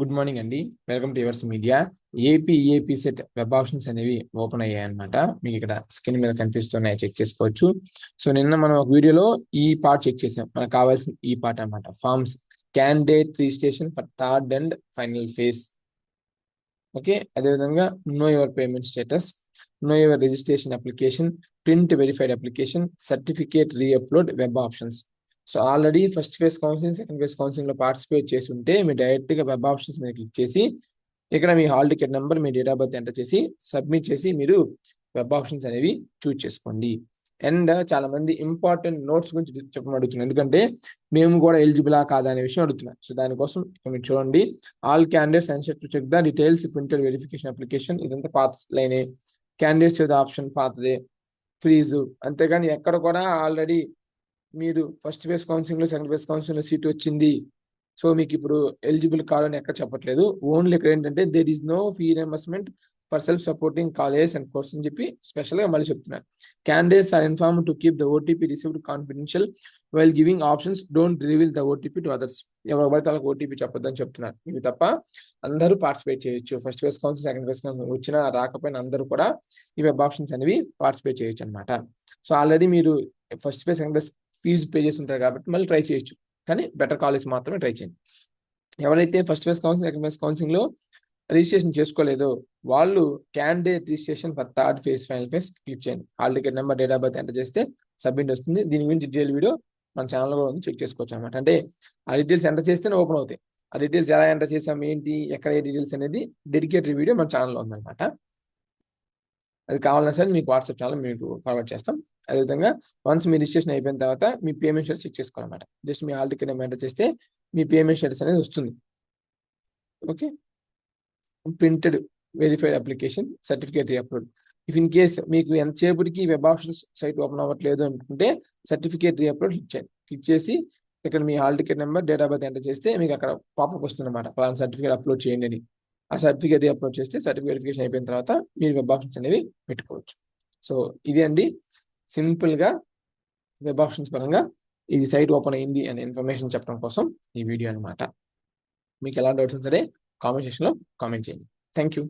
Good morning అండి. Welcome to yours media. AP AP set web options అనేవి open అయ్యాయి అనమాట మీకు ఇక్కడ స్క్రీన్ మీద కనిపిస్తున్నాయి చెక్ చేసుకోవచ్చు. సో నిన్న మనం ఒక వీడియోలో ఈ పార్ట్ చెక్ చేసాం. మనకు కావాల్సిన ఈ పార్ట్ అనమాట forms candidate registration for third and final phase. Okay? అదేవిధంగా know your payment status know your registration application print verified application certificate reupload web options. So already first phase counselling second phase కౌన్సిలింగ్లో participate చేసి ఉంటే మీరు డైరెక్ట్గా web options మీద click చేసి ఇక్కడ మీ హాల్ టికెట్ నెంబర్ మీ డేట్ ఆఫ్ బర్త్ ఎంటర్ చేసి సబ్మిట్ చేసి మీరు వెబ్ ఆప్షన్స్ అనేవి చూజ్ చేసుకోండి. అండ్ చాలా మంది ఇంపార్టెంట్ నోట్స్ గురించి చెప్పమని అడుగుతున్నారు ఎందుకంటే మేము కూడా ఎలిజిబులా కాదా అనే విషయం అడుగుతున్నాం. సో దానికోసం మీరు చూడండి. All candidates unset to check the details printed verification application ఇదంతా పాత లైనే. క్యాండిడేట్స్ ఏదో ఆప్షన్ పాతదే. ఫ్రీజు అంతేగాని ఎక్కడ కూడా ఆల్రెడీ మీరు ఫస్ట్ ఫేజ్ కౌన్సిలింగ్లో సెకండ్ ఫేజ్ కౌన్సిలింగ్లో సీట్ వచ్చింది. సో మీకు ఇప్పుడు ఎలిజిబుల్ కావాలని ఎక్కడ చెప్పట్లేదు. ఓన్లీ ఇక్కడ ఏంటంటే there is no fee reimbursement for self supporting college and course అని చెప్పి స్పెషల్గా మళ్ళీ చెప్తున్నారు candidates are inform to keep the OTP received confidential while giving options don't reveal the OTP to others ఎవరు పడితే వాళ్ళకి ఓటీపీ చెప్పొద్దని చెప్తున్నారు ఇవి తప్ప అందరూ పార్టిసిపేట్ చేయొచ్చు. First phase council second phase council వచ్చినా రాకపోయినా అందరూ కూడా ఈ వెబ్ ఆప్షన్స్ అనేవి పార్టిసిపేట్ చేయొచ్చు అనమాట సో ఆల్రెడీ మీరు first phase second phase fees pay చేసి ఉంటారు కాబట్టి మళ్ళీ ట్రై చేయొచ్చు. కానీ బెటర్ కాలేజ్ మాత్రమే ట్రై చేయండి. ఎవరైతే first phase counselling second phase కౌన్సిలింగ్లో రిజిస్ట్రేషన్ చేసుకోలేదో వాళ్ళు candidate registration for third phase final phase click చేయండి. Hall ticket number date of birth enter చేస్తే సబ్మిట్ వస్తుంది. దీని గురించి డీటెయిల్ వీడియో మన ఛానల్ కూడా ఉంది చెక్ చేసుకోవచ్చు అనమాట అంటే ఆ డీటెయిల్స్ ఎంటర్ చేస్తేనే ఓపెన్ అవుతాయి. ఆ డీటెయిల్స్ ఎలా ఎంటర్ చేసాం ఏంటి ఎక్కడ ఏ డీటెయిల్స్ అనేది డెడికేటరీ వీడియో మన ఛానల్లో ఉందన్నమాట. అది కావాలన్నా సరే మీకు వాట్సాప్ ఛానల్ మీకు ఫార్వర్డ్ చేస్తాం. అదేవిధంగా వన్స్ మీ రిజిస్ట్రేషన్ అయిపోయిన తర్వాత మీ పేమెంట్ షేర్స్ చెక్ చేసుకోవాలన్నమాట. జస్ట్ మీ హాల్ టికెట్ ఎంటర్ చేస్తే మీ పేమెంట్ షేర్స్ అనేది వస్తుంది. Okay printed verified application certificate upload if in case మీకు ఎంతసేపటికి వెబ్ ఆప్షన్స్ సైట్ ఓపెన్ అవ్వట్లేదు అనుకుంటే సర్టిఫికేట్ రీఅప్లోడ్ క్లిక్ చేయండి. క్లిక్ చేసి ఇక్కడ మీ hall ticket number date of birth enter చేస్తే మీకు అక్కడ పాపప్ వస్తుంది అనమాట ఫలానా సర్టిఫికేట్ అప్లోడ్ చేయండి అని. ఆ సర్టిఫికేట్ అప్లోడ్ చేస్తే సర్టిఫికేట్ వెరిఫికేషన్ అయిపోయిన తర్వాత మీరు వెబ్ ఆప్షన్స్ అనేవి పెట్టుకోవచ్చు. సో ఇది అండి. సింపుల్గా వెబ్ ఆప్షన్స్ పరంగా ఇది సైట్ ఓపెన్ అయింది అనే ఇన్ఫర్మేషన్ చెప్పడం కోసం ఈ వీడియో అనమాట మీకు ఎలా డౌట్స్ సరే కామెంట్ సెక్షన్లో కామెంట్ చేయండి. Thank you